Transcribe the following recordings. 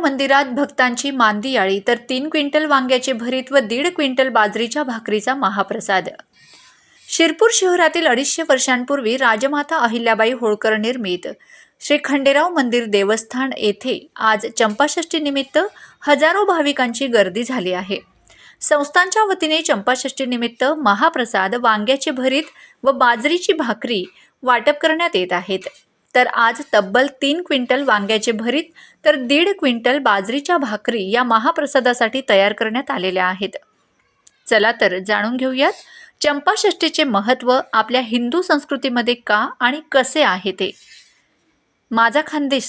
मंदिरात भक्तांची मांदियाळी तर तीन क्विंटल वांग्याचे भरीत व दीड क्विंटल बाजरीच्या भाकरीचा महाप्रसाद. शिरपूर शहरातील अडीचशे वर्षांपूर्वी राजमाता अहिल्याबाई होळकर निर्मित श्री खंडेराव मंदिर देवस्थान येथे आज चंपाषष्टीनिमित्त हजारो भाविकांची गर्दी झाली आहे. संस्थांच्या वतीने चंपाषष्टीनिमित्त महाप्रसाद वांग्याचे भरीत व बाजरीची भाकरी वाटप करण्यात येत आहेत. तर आज तब्बल तीन क्विंटल वांग्याचे भरीत तर दीड क्विंटल बाजरीच्या भाकरी या महाप्रसादासाठी तयार करण्यात आलेल्या आहेत. चला तर जाणून घेऊयात चंपाषष्ठीचे महत्त्व आपल्या हिंदू संस्कृतीमध्ये का आणि कसे आहे ते? माझा खानदेश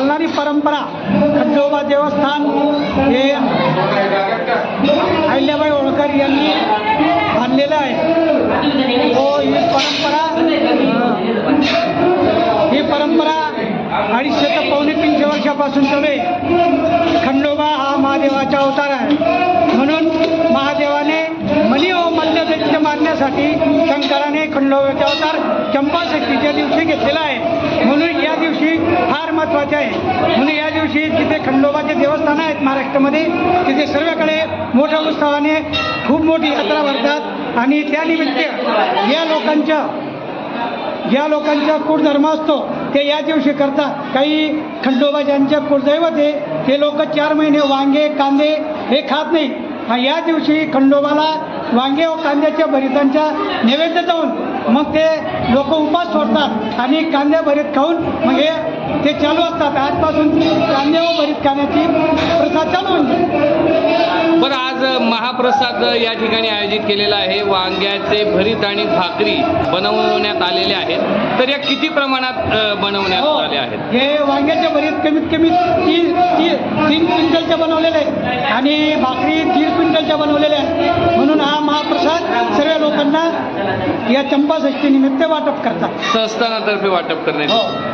चालणारी परंपरा खंडोबा देवस्थान हे अहिल्याबाई होळकर यांनी बांधलेलं आहे. तो ही परंपरा ही परंपरा अडीचशे ते पावणे तीनशे वर्षापासून चालू आहे खंडोबा हा महादेवाचा अवतार आहे. म्हणून महादेवाने मनी व मल्ल दैत्य मारण्यासाठी शंकराने खंडोबाचा अवतार चंपाशक्तीच्या दिवशी घेतलेला आहे. म्हणून या दिवशी महत्त्वाचे आहे. म्हणून या दिवशी जिथे खंडोबाचे देवस्थानं आहेत महाराष्ट्रामध्ये तिथे सर्वकडे मोठ्या उत्सवाने खूप मोठी यात्रा भरतात. आणि त्यानिमित्त या लोकांच्या ज्या लोकांचा कुळधर्म असतो ते या दिवशी करतात. काही खंडोबा ज्यांच्या कुळदैवत आहे ते लोक चार महिने वांगे कांदे हे खात नाही. या दिवशी खंडोबाला वांगे व कांद्याच्या भरितांच्या नैवेद्य जाऊन मग ते लोक उपास सोडतात आणि कांद्या भरीत खाऊन मग हे ते चालू असतात. आजपासून कांदे व भरीत खाण्याची प्रथा चालू होऊन जाईल. बरं आज महाप्रसाद या ठिकाणी आयोजित केलेला आहे. वांग्याचे भरीत आणि भाकरी बनवण्यात आलेले आहेत. तर या किती प्रमाणात बनवण्यात हो. आले आहेत? हे वांग्याचे भरीत कमीत कमी तीन तीन क्विंटलच्या बनवलेले आहेत. आणि भाकरी दीड क्विंटलच्या बनवलेल्या आहेत. म्हणून हा महाप्रसाद सर्व लोकांना या चंपाषष्टी निमित्त वाटप करतात. संस्थानातर्फे वाटप करण्यात हो.